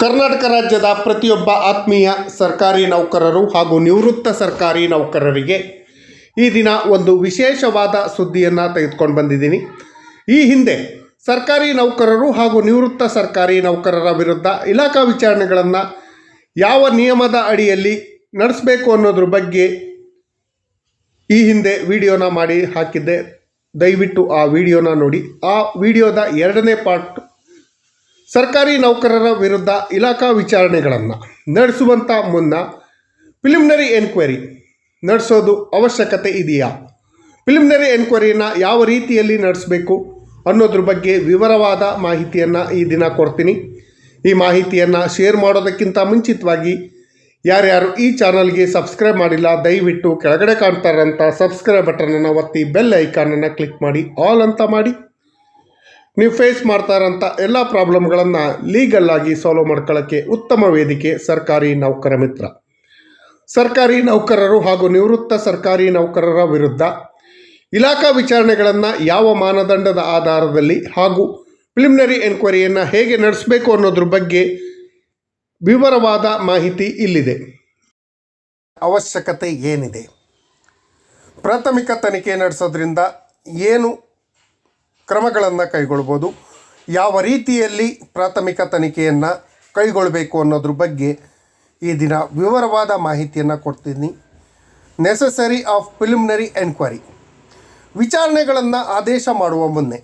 ಕರ್ನಾಟಕ ರಾಜ್ಯದ ಪ್ರತಿಯೊಬ್ಬ ಆತ್ಮೀಯ ಸರ್ಕಾರಿ ನೌಕರರು ಹಾಗೂ ನಿವೃತ್ತ ಸರ್ಕಾರಿ ನೌಕರರಿಗೆ ಈ ದಿನ ಒಂದು ವಿಶೇಷವಾದ ಸುದ್ದಿಯನ್ನು ತೆಗೆದುಕೊಂಡು ಬಂದಿದ್ದೀನಿ. ಈ ಹಿಂದೆ ಸರ್ಕಾರಿ ನೌಕರರು ಹಾಗೂ ನಿವೃತ್ತ ಸರ್ಕಾರಿ ನೌಕರರ ವಿರುದ್ಧ ಇಲಾಖಾ ವಿಚಾರಣೆಗಳನ್ನು ಯಾವ ನಿಯಮದ ಅಡಿಯಲ್ಲಿ ನಡೆಸಬೇಕು ಅನ್ನೋದ್ರ ಬಗ್ಗೆ ಈ ಹಿಂದೆ ವಿಡಿಯೋನ ಮಾಡಿ ಹಾಕಿದ್ದೆ. ದಯವಿಟ್ಟು ಆ ವಿಡಿಯೋನ ನೋಡಿ. ಆ ವಿಡಿಯೋದ ಎರಡನೇ ಪಾರ್ಟ್ ಸರ್ಕಾರಿ ನೌಕರರ ವಿರುದ್ಧ ಇಲಾಖಾ ವಿಚಾರಣೆಗಳನ್ನು ನಡೆಸುವಂಥ ಮುನ್ನ ಪ್ರಿಲಿಮಿನರಿ ಎನ್ಕ್ವೈರಿ ನಡೆಸೋದು ಅವಶ್ಯಕತೆ ಇದೆಯಾ? ಪ್ರಿಲಿಮಿನರಿ ಎನ್ಕ್ವೈರಿನ ಯಾವ ರೀತಿಯಲ್ಲಿ ನಡೆಸಬೇಕು ಅನ್ನೋದ್ರ ಬಗ್ಗೆ ವಿವರವಾದ ಮಾಹಿತಿಯನ್ನು ಈ ದಿನ ಕೊಡ್ತೀನಿ. ಈ ಮಾಹಿತಿಯನ್ನು ಶೇರ್ ಮಾಡೋದಕ್ಕಿಂತ ಮುಂಚಿತವಾಗಿ ಯಾರ್ಯಾರು ಈ ಚಾನಲ್ಗೆ ಸಬ್ಸ್ಕ್ರೈಬ್ ಮಾಡಿಲ್ಲ, ದಯವಿಟ್ಟು ಕೆಳಗಡೆ ಕಾಣ್ತಾರಂತ ಸಬ್ಸ್ಕ್ರೈಬ್ ಬಟನನ್ನು ಒತ್ತಿ ಬೆಲ್ ಐಕಾನನ್ನು ಕ್ಲಿಕ್ ಮಾಡಿ ಆಲ್ ಅಂತ ಮಾಡಿ. ನೀವು ಫೇಸ್ ಮಾಡ್ತಾ ಇರೋಂಥ ಎಲ್ಲ ಪ್ರಾಬ್ಲಮ್ಗಳನ್ನು ಲೀಗಲ್ ಆಗಿ ಸಾಲ್ವ್ ಮಾಡ್ಕೊಳ್ಳೋಕ್ಕೆ ಉತ್ತಮ ವೇದಿಕೆ ಸರ್ಕಾರಿ ನೌಕರ ಮಿತ್ರ. ಸರ್ಕಾರಿ ನೌಕರರು ಹಾಗೂ ನಿವೃತ್ತ ಸರ್ಕಾರಿ ನೌಕರರ ವಿರುದ್ಧ ಇಲಾಖಾ ವಿಚಾರಣೆಗಳನ್ನು ಯಾವ ಮಾನದಂಡದ ಆಧಾರದಲ್ಲಿ ಹಾಗೂ ಪ್ರಿಲಿಮಿನರಿ ಎನ್ಕ್ವೈರಿಯನ್ನು ಹೇಗೆ ನಡೆಸಬೇಕು ಅನ್ನೋದ್ರ ಬಗ್ಗೆ ವಿವರವಾದ ಮಾಹಿತಿ ಇಲ್ಲಿದೆ. ಅವಶ್ಯಕತೆ ಏನಿದೆ? ಪ್ರಾಥಮಿಕ ತನಿಖೆ ನಡೆಸೋದ್ರಿಂದ ಏನು ಕ್ರಮಗಳನ್ನು ಕೈಗೊಳ್ಬೋದು. ಯಾವ ರೀತಿಯಲ್ಲಿ ಪ್ರಾಥಮಿಕ ತನಿಖೆಯನ್ನು ಕೈಗೊಳ್ಳಬೇಕು ಅನ್ನೋದ್ರ ಬಗ್ಗೆ ಈ ದಿನ ವಿವರವಾದ ಮಾಹಿತಿಯನ್ನು ಕೊಡ್ತೀನಿ. ನೆಸಸರಿ ಆಫ್ ಪ್ರಿಲಿಮಿನರಿ ಎನ್ಕ್ವೈರಿ ವಿಚಾರಣೆಗಳನ್ನು ಆದೇಶ ಮಾಡುವ ಮುನ್ನೆ,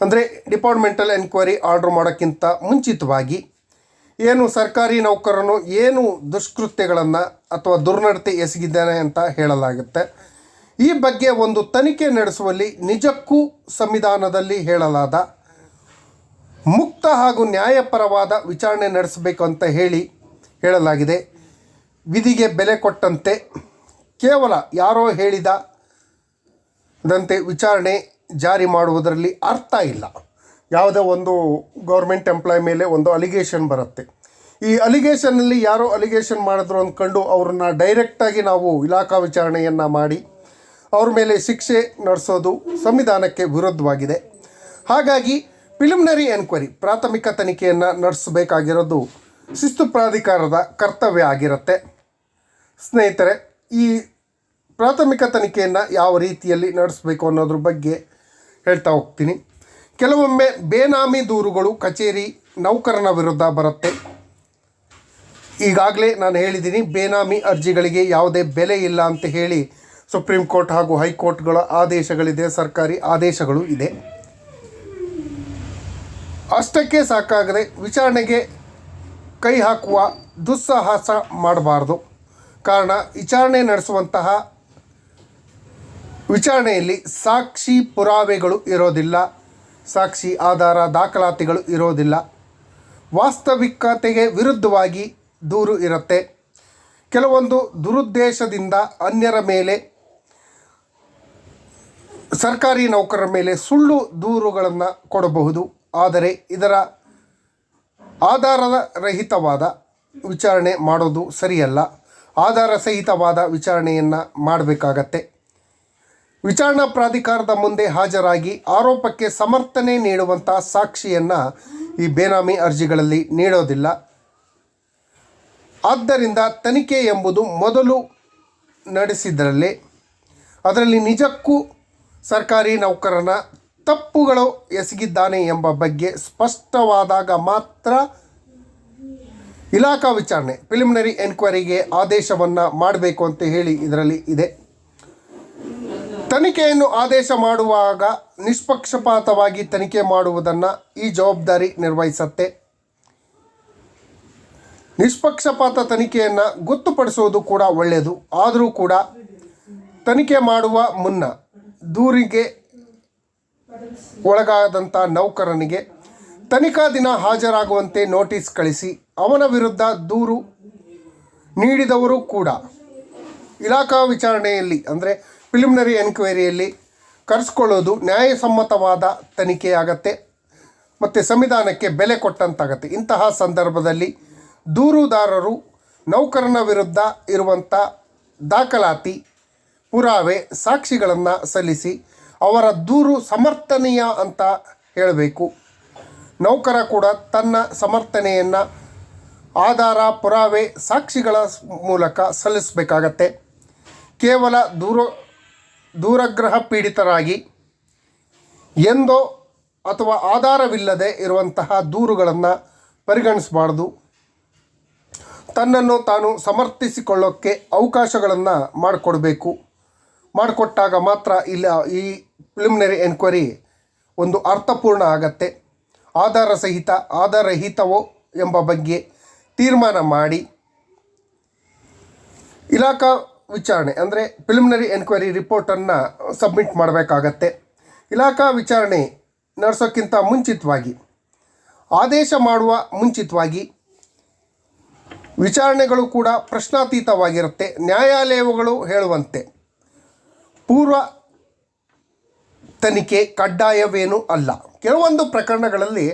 ಅಂದರೆ ಡಿಪಾರ್ಟ್ಮೆಂಟಲ್ ಎನ್ಕ್ವೈರಿ ಆರ್ಡ್ರ್ ಮಾಡೋಕ್ಕಿಂತ ಮುಂಚಿತವಾಗಿ ಏನು ಸರ್ಕಾರಿ ನೌಕರನು ಏನು ದುಷ್ಕೃತ್ಯಗಳನ್ನು ಅಥವಾ ದುರ್ನಡತೆ ಎಸಗಿದ್ದಾನೆ ಅಂತ ಹೇಳಲಾಗುತ್ತೆ. ಈ ಬಗ್ಗೆ ಒಂದು ತನಿಖೆ ನಡೆಸುವಲ್ಲಿ ನಿಜಕ್ಕೂ ಸಂವಿಧಾನದಲ್ಲಿ ಹೇಳಲಾದ ಮುಕ್ತ ಹಾಗೂ ನ್ಯಾಯಪರವಾದ ವಿಚಾರಣೆ ನಡೆಸಬೇಕು ಅಂತ ಹೇಳಿ ಹೇಳಲಾಗಿದೆ. ವಿಧಿಗೆ ಬೆಲೆ ಕೊಟ್ಟಂತೆ ಕೇವಲ ಯಾರೋ ಹೇಳಿದ ದಂತೆ ವಿಚಾರಣೆ ಜಾರಿ ಮಾಡುವುದರಲ್ಲಿ ಅರ್ಥ ಇಲ್ಲ. ಯಾವುದೇ ಒಂದು ಗೌರ್ಮೆಂಟ್ ಎಂಪ್ಲಾಯ್ ಮೇಲೆ ಒಂದು ಅಲಿಗೇಷನ್ ಬರುತ್ತೆ. ಈ ಅಲಿಗೇಷನ್ನಲ್ಲಿ ಯಾರೋ ಅಲಿಗೇಷನ್ ಮಾಡಿದ್ರು ಅಂದ್ಕೊಂಡು ಅವ್ರನ್ನ ಡೈರೆಕ್ಟಾಗಿ ನಾವು ಇಲಾಖಾ ವಿಚಾರಣೆಯನ್ನು ಮಾಡಿ ಅವ್ರ ಮೇಲೆ ಶಿಕ್ಷೆ ನಡೆಸೋದು ಸಂವಿಧಾನಕ್ಕೆ ವಿರುದ್ಧವಾಗಿದೆ. ಹಾಗಾಗಿ ಪ್ರಿಲಿಮಿನರಿ ಎನ್ಕ್ವೈರಿ ಪ್ರಾಥಮಿಕ ತನಿಖೆಯನ್ನು ನಡೆಸಬೇಕಾಗಿರೋದು ಶಿಸ್ತು ಪ್ರಾಧಿಕಾರದ ಕರ್ತವ್ಯ ಆಗಿರುತ್ತೆ. ಸ್ನೇಹಿತರೆ, ಈ ಪ್ರಾಥಮಿಕ ತನಿಖೆಯನ್ನು ಯಾವ ರೀತಿಯಲ್ಲಿ ನಡೆಸಬೇಕು ಅನ್ನೋದ್ರ ಬಗ್ಗೆ ಹೇಳ್ತಾ ಹೋಗ್ತೀನಿ. ಕೆಲವೊಮ್ಮೆ ಬೇನಾಮಿ ದೂರುಗಳು ಕಚೇರಿ ನೌಕರನ ವಿರುದ್ಧ ಬರುತ್ತೆ. ಈಗಾಗಲೇ ನಾನು ಹೇಳಿದ್ದೀನಿ, ಬೇನಾಮಿ ಅರ್ಜಿಗಳಿಗೆ ಯಾವುದೇ ಬೆಲೆ ಇಲ್ಲ ಅಂತ ಹೇಳಿ ಸುಪ್ರೀಂ ಕೋರ್ಟ್ ಹಾಗೂ ಹೈಕೋರ್ಟ್ಗಳ ಆದೇಶಗಳಿದೆ, ಸರ್ಕಾರಿ ಆದೇಶಗಳು ಇದೆ. ಅಷ್ಟಕ್ಕೆ ಸಾಕಾಗದೆ ವಿಚಾರಣೆಗೆ ಕೈ ಹಾಕುವ ದುಸ್ಸಾಹಸ ಮಾಡಬಾರ್ದು. ಕಾರಣ, ವಿಚಾರಣೆ ನಡೆಸುವಂತಹ ವಿಚಾರಣೆಯಲ್ಲಿ ಸಾಕ್ಷಿ ಪುರಾವೆಗಳು ಇರೋದಿಲ್ಲ, ಸಾಕ್ಷಿ ಆಧಾರ ದಾಖಲಾತಿಗಳು ಇರೋದಿಲ್ಲ. ವಾಸ್ತವಿಕತೆಗೆ ವಿರುದ್ಧವಾಗಿ ದೂರು ಇರುತ್ತೆ. ಕೆಲವೊಂದು ದುರುದ್ದೇಶದಿಂದ ಅನ್ಯರ ಮೇಲೆ ಸರ್ಕಾರಿ ನೌಕರರ ಮೇಲೆ ಸುಳ್ಳು ದೂರುಗಳನ್ನು ಕೊಡಬಹುದು. ಆದರೆ ಇದರ ಆಧಾರದ ರಹಿತವಾದ ವಿಚಾರಣೆ ಮಾಡೋದು ಸರಿಯಲ್ಲ. ಆಧಾರ ಸಹಿತವಾದ ವಿಚಾರಣೆಯನ್ನು ಮಾಡಬೇಕಾಗತ್ತೆ. ವಿಚಾರಣಾ ಪ್ರಾಧಿಕಾರದ ಮುಂದೆ ಹಾಜರಾಗಿ ಆರೋಪಕ್ಕೆ ಸಮರ್ಥನೆ ನೀಡುವಂಥ ಸಾಕ್ಷಿಯನ್ನು ಈ ಬೇನಾಮಿ ಅರ್ಜಿಗಳಲ್ಲಿ ನೀಡೋದಿಲ್ಲ. ಆದ್ದರಿಂದ ತನಿಖೆ ಎಂಬುದು ಮೊದಲು ನಡೆಸಿದರಲ್ಲಿ, ಅದರಲ್ಲಿ ನಿಜಕ್ಕೂ ಸರ್ಕಾರಿ ನೌಕರನ ತಪ್ಪುಗಳು ಎಸಗಿದ್ದಾನೆ ಎಂಬ ಬಗ್ಗೆ ಸ್ಪಷ್ಟವಾದಾಗ ಮಾತ್ರ ಇಲಾಖಾ ವಿಚಾರಣೆ ಪ್ರಿಲಿಮಿನರಿ ಎನ್ಕ್ವೈರಿಗೆ ಆದೇಶವನ್ನು ಮಾಡಬೇಕು ಅಂತ ಹೇಳಿ ಇದರಲ್ಲಿ ಇದೆ. ತನಿಖೆಯನ್ನು ಆದೇಶ ಮಾಡುವಾಗ ನಿಷ್ಪಕ್ಷಪಾತವಾಗಿ ತನಿಖೆ ಮಾಡುವುದನ್ನು ಈ ಜವಾಬ್ದಾರಿ ನಿರ್ವಹಿಸುತ್ತೆ. ನಿಷ್ಪಕ್ಷಪಾತ ತನಿಖೆಯನ್ನು ಗೊತ್ತುಪಡಿಸುವುದು ಕೂಡ ಒಳ್ಳೆಯದು. ಆದರೂ ಕೂಡ ತನಿಖೆ ಮಾಡುವ ಮುನ್ನ ದೂರಿಗೆ ಒಳಗಾದಂಥ ನೌಕರನಿಗೆ ತನಿಖಾ ದಿನ ಹಾಜರಾಗುವಂತೆ ನೋಟಿಸ್ ಕಳಿಸಿ ಅವನ ವಿರುದ್ಧ ದೂರು ನೀಡಿದವರು ಕೂಡ. ಇಲಾಖಾ ವಿಚಾರಣೆಯಲ್ಲಿ, ಅಂದರೆ ಪ್ರಿಲಿಮಿನರಿ ಎನ್ಕ್ವೈರಿಯಲ್ಲಿ ಕರೆಸ್ಕೊಳ್ಳೋದು ನ್ಯಾಯಸಮ್ಮತವಾದ ತನಿಖೆಯಾಗತ್ತೆ ಮತ್ತು ಸಂವಿಧಾನಕ್ಕೆ ಬೆಲೆ ಕೊಟ್ಟಂತಾಗತ್ತೆ. ಇಂತಹ ಸಂದರ್ಭದಲ್ಲಿ ದೂರುದಾರರು ನೌಕರನ ವಿರುದ್ಧ ಇರುವಂಥ ದಾಖಲಾತಿ ಪುರಾವೆ ಸಾಕ್ಷಿಗಳನ್ನು ಸಲ್ಲಿಸಿ ಅವರ ದೂರು ಸಮರ್ಥನೀಯ ಅಂತ ಹೇಳಬೇಕು. ನೌಕರ ಕೂಡ ತನ್ನ ಸಮರ್ಥನೆಯನ್ನು ಆಧಾರ, ಪುರಾವೆ, ಸಾಕ್ಷಿಗಳ ಮೂಲಕ ಸಲ್ಲಿಸಬೇಕಾಗತ್ತೆ. ಕೇವಲ ದೂರ, ದೂರಗ್ರಹ ಪೀಡಿತರಾಗಿ ಎಂದೋ ಅಥವಾ ಆಧಾರವಿಲ್ಲದೆ ಇರುವಂತಹ ದೂರುಗಳನ್ನು ಪರಿಗಣಿಸಬಾರ್ದು. ತನ್ನನ್ನು ತಾನು ಸಮರ್ಥಿಸಿಕೊಳ್ಳೋಕ್ಕೆ ಅವಕಾಶಗಳನ್ನು ಮಾಡಿಕೊಡ್ಬೇಕು. ಮಾಡಿಕೊಟ್ಟಾಗ ಮಾತ್ರ ಇಲ್ಲ, ಈ ಪ್ರಿಲಿಮಿನರಿ ಎನ್ಕ್ವೈರಿ ಒಂದು ಅರ್ಥಪೂರ್ಣ ಆಗತ್ತೆ. ಆಧಾರ ಸಹಿತ ಆಧಾರರಹಿತವೋ ಎಂಬ ಬಗ್ಗೆ ತೀರ್ಮಾನ ಮಾಡಿ. ಇಲಾಖಾ ವಿಚಾರಣೆ, ಅಂದರೆ ಪ್ರಿಲಿಮಿನರಿ ಎನ್ಕ್ವೈರಿ ರಿಪೋರ್ಟನ್ನು ಸಬ್ಮಿಟ್ ಮಾಡಬೇಕಾಗತ್ತೆ. ಇಲಾಖಾ ವಿಚಾರಣೆ ನಡೆಸೋಕ್ಕಿಂತ ಮುಂಚಿತವಾಗಿ, ಆದೇಶ ಮಾಡುವ ಮುಂಚಿತವಾಗಿ ವಿಚಾರಣೆಗಳು ಕೂಡ ಪ್ರಶ್ನಾತೀತವಾಗಿರುತ್ತೆ. ನ್ಯಾಯಾಲಯಗಳು ಹೇಳುವಂತೆ. ಪೂರ್ವ ತನಿಖೆ ಕಡ್ಡಾಯವೇನೂ ಅಲ್ಲ. ಕೆಲವೊಂದು ಪ್ರಕರಣಗಳಲ್ಲಿ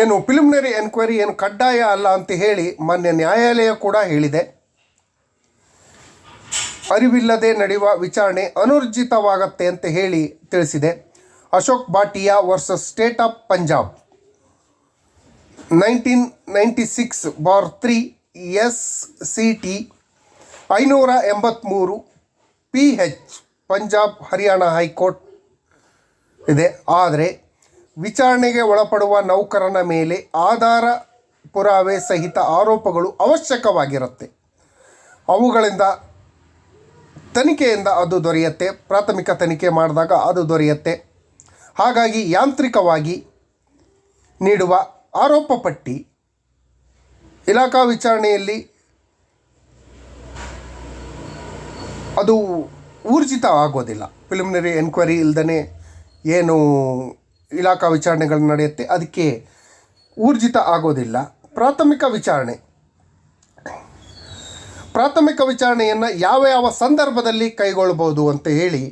ಏನು ಪ್ರಿಲಿಮಿನರಿ ಎನ್ಕ್ವೈರಿ ಏನು ಕಡ್ಡಾಯ ಅಲ್ಲ ಅಂತ ಹೇಳಿ ಮಾನ್ಯ ನ್ಯಾಯಾಲಯ ಕೂಡ ಹೇಳಿದೆ. ಅರಿವಿಲ್ಲದೆ ನಡೆಯುವ ವಿಚಾರಣೆ ಅನುರ್ಜಿತವಾಗತ್ತೆ ಅಂತ ಹೇಳಿ ತಿಳಿಸಿದೆ. Ashok Bhatia versus state of Punjab nineteen ninety six bar three S C T ಐನೂರ ಎಂಬತ್ತ್ಮೂರು P H Punjab, Haryana high court ಇದೆ. ಆದರೆ ವಿಚಾರಣೆಗೆ ಒಳಪಡುವ ನೌಕರನ ಮೇಲೆ ಆಧಾರ ಪುರಾವೆ ಸಹಿತ ಆರೋಪಗಳು ಅವಶ್ಯಕವಾಗಿರುತ್ತೆ. ಅವುಗಳಿಂದ ತನಿಖೆಯಿಂದ ಅದು ದೊರೆಯುತ್ತೆ. ಪ್ರಾಥಮಿಕ ತನಿಖೆ ಮಾಡಿದಾಗ ಅದು ದೊರೆಯುತ್ತೆ. ಹಾಗಾಗಿ ಯಾಂತ್ರಿಕವಾಗಿ ನೀಡುವ ಆರೋಪ ಪಟ್ಟಿ ಇಲಾಖಾ ವಿಚಾರಣೆಯಲ್ಲಿ ಅದು ಊರ್ಜಿತ ಆಗೋದಿಲ್ಲ ಪ್ರಿಲಿಮಿನರಿ ಎನ್ಕ್ವೈರಿ ಇಲ್ದೇ ಏನು ಇಲಾಖಾ ವಿಚಾರಣೆಗಳು ನಡೆಯುತ್ತೆ. ಅದಕ್ಕೆ ಊರ್ಜಿತ ಆಗೋದಿಲ್ಲ. ಪ್ರಾಥಮಿಕ ವಿಚಾರಣೆ. ಪ್ರಾಥಮಿಕ ವಿಚಾರಣೆಯನ್ನು ಯಾವ ಯಾವ ಸಂದರ್ಭದಲ್ಲಿ ಕೈಗೊಳ್ಳಬಹುದು ಅಂತ ಹೇಳಿ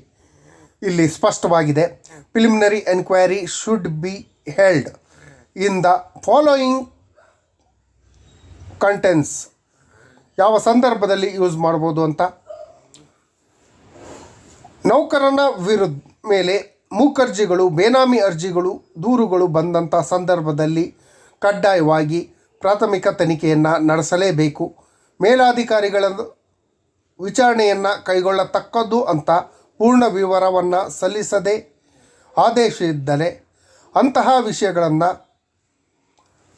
ಇಲ್ಲಿ ಸ್ಪಷ್ಟವಾಗಿದೆ. Preliminary enquiry should be held in the following contents ಯಾವ ಸಂದರ್ಭದಲ್ಲಿ ಯೂಸ್ ಮಾಡ್ಬೋದು ಅಂತ? ನೌಕರನ ವಿರುದ್ಧ ಮೇಲೆ ಮೂಕರ್ಜಿಗಳು, ಬೇನಾಮಿ ಅರ್ಜಿಗಳು, ದೂರುಗಳು ಬಂದಂಥ ಸಂದರ್ಭದಲ್ಲಿ ಕಡ್ಡಾಯವಾಗಿ ಪ್ರಾಥಮಿಕ ತನಿಖೆಯನ್ನು ನಡೆಸಲೇಬೇಕು. ಮೇಲಾಧಿಕಾರಿಗಳ ವಿಚಾರಣೆಯನ್ನು ಕೈಗೊಳ್ಳತಕ್ಕದ್ದು ಅಂತ ಪೂರ್ಣ ವಿವರವನ್ನು ಸಲ್ಲಿಸದೆ ಆದೇಶಿದ್ದರೆ ಅಂತಹ ವಿಷಯಗಳನ್ನು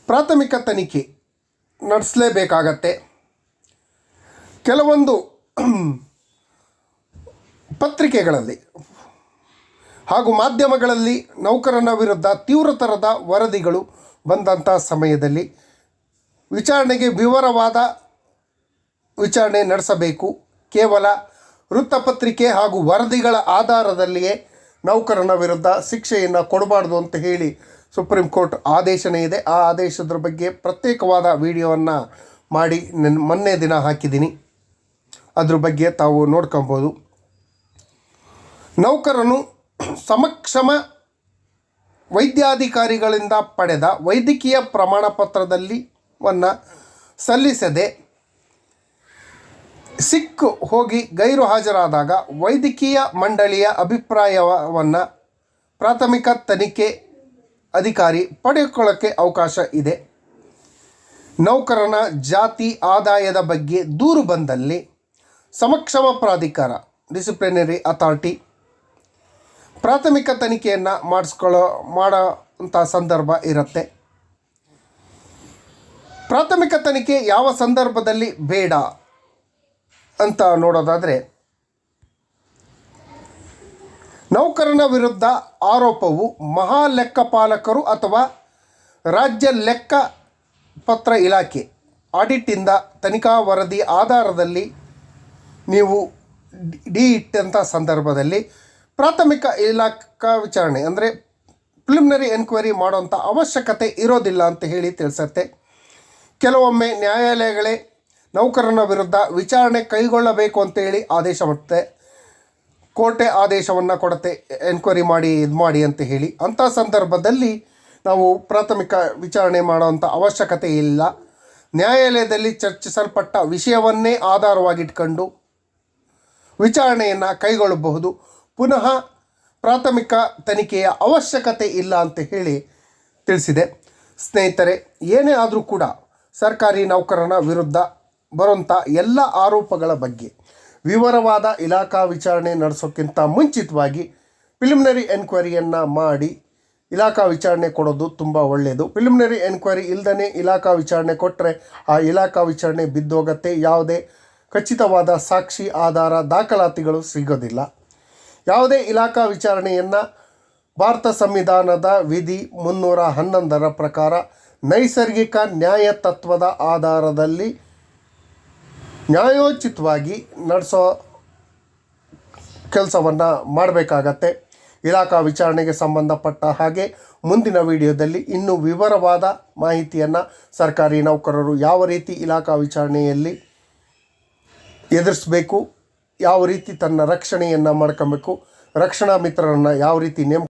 ಪ್ರಾಥಮಿಕ ತನಿಖೆ ನಡೆಸಲೇಬೇಕಾಗತ್ತೆ. ಕೆಲವೊಂದು ಪತ್ರಿಕೆಗಳಲ್ಲಿ ಹಾಗೂ ಮಾಧ್ಯಮಗಳಲ್ಲಿ ನೌಕರನ ವಿರುದ್ಧ ತೀವ್ರತರದ ವರದಿಗಳು ಬಂದಂಥ ಸಮಯದಲ್ಲಿ ವಿಚಾರಣೆಗೆ ವಿವರವಾದ ವಿಚಾರಣೆ ನಡೆಸಬೇಕು. ಕೇವಲ ವೃತ್ತಪತ್ರಿಕೆ ಹಾಗೂ ವರದಿಗಳ ಆಧಾರದಲ್ಲಿಯೇ ನೌಕರನ ವಿರುದ್ಧ ಶಿಕ್ಷೆಯನ್ನು ಕೊಡಬಾರ್ದು ಅಂತ ಹೇಳಿ ಸುಪ್ರೀಂ ಕೋರ್ಟ್ ಆದೇಶನೇ ಇದೆ. ಆ ಆದೇಶದ ಬಗ್ಗೆ ಪ್ರತ್ಯೇಕವಾದ ವಿಡಿಯೋವನ್ನು ಮಾಡಿ ಮೊನ್ನೆ ದಿನ ಹಾಕಿದ್ದೀನಿ. ಅದ್ರ ಬಗ್ಗೆ ತಾವು ನೋಡ್ಕೊಬೋದು. ನೌಕರನು ಸಮಕ್ಷಮ ವೈದ್ಯಾಧಿಕಾರಿಗಳಿಂದ ಪಡೆದ ವೈದ್ಯಕೀಯ ಪ್ರಮಾಣ ಪತ್ರದಲ್ಲಿ ವನ್ನು ಸಲ್ಲಿಸದೆ ಸಿಕ್ ಹೋಗಿ ಗೈರು ಹಾಜರಾದಾಗ ವೈದ್ಯಕೀಯ ಮಂಡಳಿಯ ಅಭಿಪ್ರಾಯವನ್ನು ಪ್ರಾಥಮಿಕ ತನಿಖೆ ಅಧಿಕಾರಿ ಪಡೆದುಕೊಳ್ಳೋಕ್ಕೆ ಅವಕಾಶ ಇದೆ. ನೌಕರನ ಜಾತಿ ಆದಾಯದ ಬಗ್ಗೆ ದೂರು ಬಂದಲ್ಲಿ ಸಮಕ್ಷಮ ಪ್ರಾಧಿಕಾರ ಡಿಸಿಪ್ಲಿನರಿ ಅಥಾರಿಟಿ ಪ್ರಾಥಮಿಕ ತನಿಖೆಯನ್ನು ಮಾಡಿಸ್ಕೊಳ್ಳೋ ಮಾಡೋ ಅಂಥ ಸಂದರ್ಭ ಇರುತ್ತೆ. ಪ್ರಾಥಮಿಕ ತನಿಖೆ ಯಾವ ಸಂದರ್ಭದಲ್ಲಿ ಬೇಡ ಅಂತ ನೋಡೋದಾದರೆ, ನೌಕರನ ವಿರುದ್ಧ ಆರೋಪವು ಮಹಾ ಲೆಕ್ಕಪಾಲಕರು ಅಥವಾ ರಾಜ್ಯ ಲೆಕ್ಕ ಪತ್ರ ಇಲಾಖೆ ಆಡಿಟ್ಟಿಂದ ತನಿಖಾ ವರದಿ ಆಧಾರದಲ್ಲಿ ನೀವು ಡಿ ಇಟ್ಟಂಥ ಸಂದರ್ಭದಲ್ಲಿ ಪ್ರಾಥಮಿಕ ಇಲಾಖಾ ವಿಚಾರಣೆ, ಅಂದರೆ ಪ್ರಿಲಿಮಿನರಿ ಎನ್ಕ್ವೈರಿ ಮಾಡುವಂಥ ಅವಶ್ಯಕತೆ ಇರೋದಿಲ್ಲ ಅಂತ ಹೇಳಿ ತಿಳಿಸತ್ತೆ. ಕೆಲವೊಮ್ಮೆ ನ್ಯಾಯಾಲಯಗಳೇ ನೌಕರನ ವಿರುದ್ಧ ವಿಚಾರಣೆ ಕೈಗೊಳ್ಳಬೇಕು ಅಂತೇಳಿ ಆದೇಶ ಮಾಡುತ್ತೆ ಕೋರ್ಟೆ ಆದೇಶವನ್ನು ಕೊಡುತ್ತೆ ಎನ್ಕ್ವೈರಿ ಮಾಡಿ, ಇದು ಮಾಡಿ ಅಂತ ಹೇಳಿ. ಅಂಥ ಸಂದರ್ಭದಲ್ಲಿ ನಾವು ಪ್ರಾಥಮಿಕ ವಿಚಾರಣೆ ಮಾಡುವಂಥ ಅವಶ್ಯಕತೆ ಇಲ್ಲ. ನ್ಯಾಯಾಲಯದಲ್ಲಿ ಚರ್ಚಿಸಲ್ಪಟ್ಟ ವಿಷಯವನ್ನೇ ಆಧಾರವಾಗಿಟ್ಕೊಂಡು ವಿಚಾರಣೆಯನ್ನು ಕೈಗೊಳ್ಳಬಹುದು. ಪುನಃ ಪ್ರಾಥಮಿಕ ತನಿಖೆಯ ಅವಶ್ಯಕತೆ ಇಲ್ಲ ಅಂತ ಹೇಳಿ ತಿಳಿಸಿದೆ. ಸ್ನೇಹಿತರೆ, ಏನೇ ಆದರೂ ಕೂಡ ಸರ್ಕಾರಿ ನೌಕರನ ವಿರುದ್ಧ ಬರುವಂಥ ಎಲ್ಲ ಆರೋಪಗಳ ಬಗ್ಗೆ ವಿವರವಾದ ಇಲಾಖಾ ವಿಚಾರಣೆ ನಡೆಸೋಕ್ಕಿಂತ ಮುಂಚಿತವಾಗಿ ಪ್ರಿಲಿಮಿನರಿ ಎನ್ಕ್ವೈರಿಯನ್ನು ಮಾಡಿ ಇಲಾಖಾ ವಿಚಾರಣೆ ಕೊಡೋದು ತುಂಬ ಒಳ್ಳೆಯದು ಪ್ರಿಲಿಮಿನರಿ ಎನ್ಕ್ವೈರಿ ಇಲ್ದೇ ಇಲಾಖಾ ವಿಚಾರಣೆ ಕೊಟ್ಟರೆ ಆ ಇಲಾಖಾ ವಿಚಾರಣೆ ಬಿದ್ದೋಗತ್ತೆ. ಯಾವುದೇ ಖಚಿತವಾದ ಸಾಕ್ಷಿ, ಆಧಾರ, ದಾಖಲಾತಿಗಳು ಸಿಗೋದಿಲ್ಲ. ಯಾವುದೇ ಇಲಾಖಾ ವಿಚಾರಣೆಯನ್ನು ಭಾರತ ಸಂವಿಧಾನದ ವಿಧಿ ಮುನ್ನೂರ ಹನ್ನೊಂದರ ಪ್ರಕಾರ ನೈಸರ್ಗಿಕ ನ್ಯಾಯ ತತ್ವದ ಆಧಾರದಲ್ಲಿ ನ್ಯಾಯೋಚಿತವಾಗಿ ನಡೆಸೋ ಕೆಲಸವನ್ನು ಮಾಡಬೇಕಾಗತ್ತೆ. ಇಲಾಖಾ ವಿಚಾರಣೆಗೆ ಸಂಬಂಧಪಟ್ಟ ಹಾಗೆ ಮುಂದಿನ ವಿಡಿಯೋದಲ್ಲಿ ಇನ್ನೂ ವಿವರವಾದ ಮಾಹಿತಿಯನ್ನು ಸರ್ಕಾರಿ ನೌಕರರು ಯಾವ ರೀತಿ ಇಲಾಖಾ ವಿಚಾರಣೆಯಲ್ಲಿ ಎದುರಿಸಬೇಕು ಯಾವ ರೀತಿ ತನ್ನ ರಕ್ಷಣೆಯನ್ನು ಮಾಡ್ಕೊಬೇಕು ರಕ್ಷಣಾ ಮಿತ್ರರನ್ನು ಯಾವ ರೀತಿ ನೇಮ